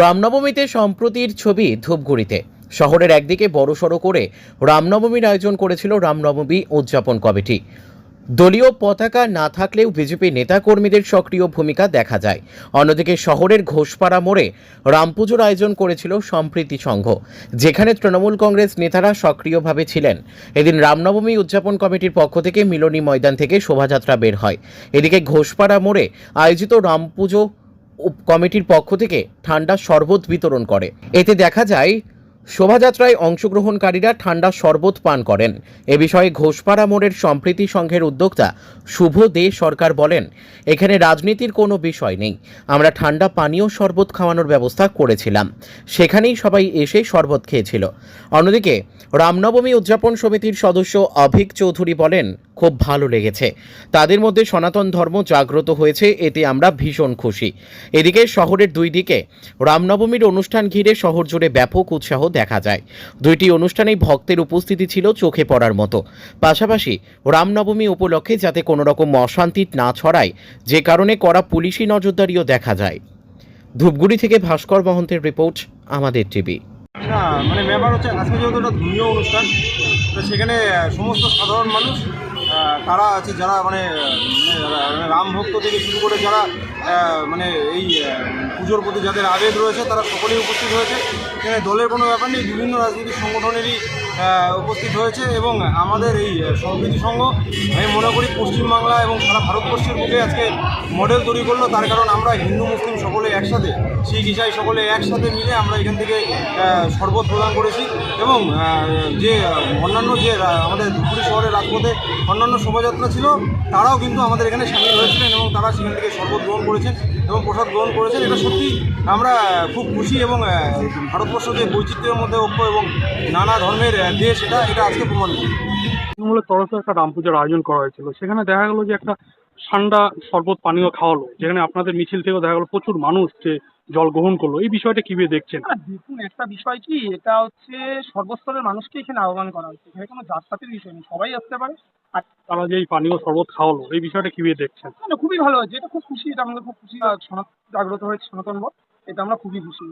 রামনবমীতে সম্প্রতির ছবি ধূপগুড়িতে। শহরের একদিকে বড়সড় করে রামনবমীর আয়োজন করেছিল রামনবমী উদযাপন কমিটি। দলীয় পতাকা না থাকলেও বিজেপি নেতাকর্মীদের সক্রিয় ভূমিকা দেখা যায়। অন্যদিকে শহরের ঘোষপাড়া মোড়ে রামপুজোর আয়োজন করেছিল সম্প্রীতি সংঘ, যেখানে তৃণমূল কংগ্রেস নেতারা সক্রিয়ভাবে ছিলেন। এদিন রামনবমী উদযাপন কমিটির পক্ষ থেকে মিলনী ময়দান থেকে শোভাযাত্রা বের হয়। এদিকে ঘোষপাড়া মোড়ে আয়োজিত রামপুজো কমিটির পক্ষ থেকে ঠান্ডা শরবত বিতরণ করে। এতে দেখা যায় শোভাযাত্রায় অংশগ্রহণকারীরা ঠান্ডা শরবত পান করেন। এ বিষয়ে ঘোষপাড়া মোড়ের সম্প্রীতি সংঘের উদ্যোক্তা শুভ দে সরকার বলেন, এখানে রাজনীতির কোনো বিষয় নেই। আমরা ঠান্ডা পানীয় শরবত খাওয়ানোর ব্যবস্থা করেছিলাম। সেখানেই সবাই এসে শরবত খেয়েছিল। অন্যদিকে, রামনবমী উদযাপন সমিতির সদস্য অভিক চৌধুরী বলেন, খুব ভালো লেগেছে। তাদের মধ্যে সনাতন ধর্ম জাগ্রত হয়েছে, এতে আমরা ভীষণ খুশি। এদিকে শহরের দুই দিকে রামনবমীর অনুষ্ঠান ঘিরে শহর জুড়ে ব্যাপক উৎসাহ দেখা যায়। দুইটি অনুষ্ঠানেই ভক্তের উপস্থিতি ছিল চোখে পড়ার মতো। পাশাপাশি রামনবমী উপলক্ষে যাতে কোনো রকম অশান্তি না ছড়ায়, যে কারণে করা পুলিশি নজরদারিও দেখা যায়। ধূপগুড়ি থেকে ভাস্কর মহন্তের রিপোর্ট, আমাদের টিভি। মানে ব্যাপার হচ্ছে, আজকে যেহেতু একটা ধর্মীয় অনুষ্ঠান, তো সেখানে সমস্ত সাধারণ মানুষ তারা আছে, যারা মানে আহ, মানে রাম ভক্ত থেকে শুরু করে যারা মানে এই পুজোর প্রতি যাদের আবেগ রয়েছে তারা সকলেই উপস্থিত হয়েছে। এখানে দলের কোনো ব্যাপার নেই বিভিন্ন রাজনৈতিক সংগঠনেরই উপস্থিত হয়েছে এবং আমাদের এই সম্প্রীতি সংঘ আমি মনে করি পশ্চিমবাংলা এবং সারা ভারতবর্ষের বুকে আজকে মডেল তৈরি করল। তার কারণ আমরা হিন্দু মুসলিম সকলে একসাথে শিখ ইসাই সকলে একসাথে মিলে আমরা এখান থেকে শরবত প্রদান করেছি এবং যে অন্যান্য যে আমাদের ধুপুরি শহরের রাজপথে অন্যান্য শোভাযাত্রা ছিল তারাও কিন্তু আমাদের এখানে সামিল হয়েছিলেন এবং তারা সেখান থেকে শরবত গ্রহণ করেছেন এবং প্রসাদ গ্রহণ করেছেন। এটা সত্যি আমরা খুব খুশি এবং ভারতবর্ষ যে বৈচিত্র্যের মধ্যে ঐক্য এবং নানা ধর্মের দেশ, এটা এটা আজকে প্রমাণ করি। তৃণমূলের তরফে একটা রাম পুজোর আয়োজন করা হয়েছিল। সেখানে দেখা গেল যে একটা ঠান্ডা শরবত পানীয় খাওয়ালো, যেখানে আপনাদের মিছিল থেকেও দেখা গেলো প্রচুর মানুষ যে জল গ্রহণ করল। এই বিষয়টা কীভাবে দেখছেন? দেখুন একটা বিষয় কি এটা হচ্ছে সর্বস্তরের মানুষকে এখানে আহ্বান করা হচ্ছে। এখানে কোনো জাতপাতির বিষয় নেই সবাই আসতে পারে। আর তারা যে এই পানীয় শরবত খাওয়ালো এই বিষয়টা কীভাবে দেখছেন? না, খুবই ভালো হয়েছে। এটা খুব খুশি এটা আমাদের খুব খুশি সনাতন জাগ্রত হয়েছে সনাতন এটা আমরা খুবই খুশি।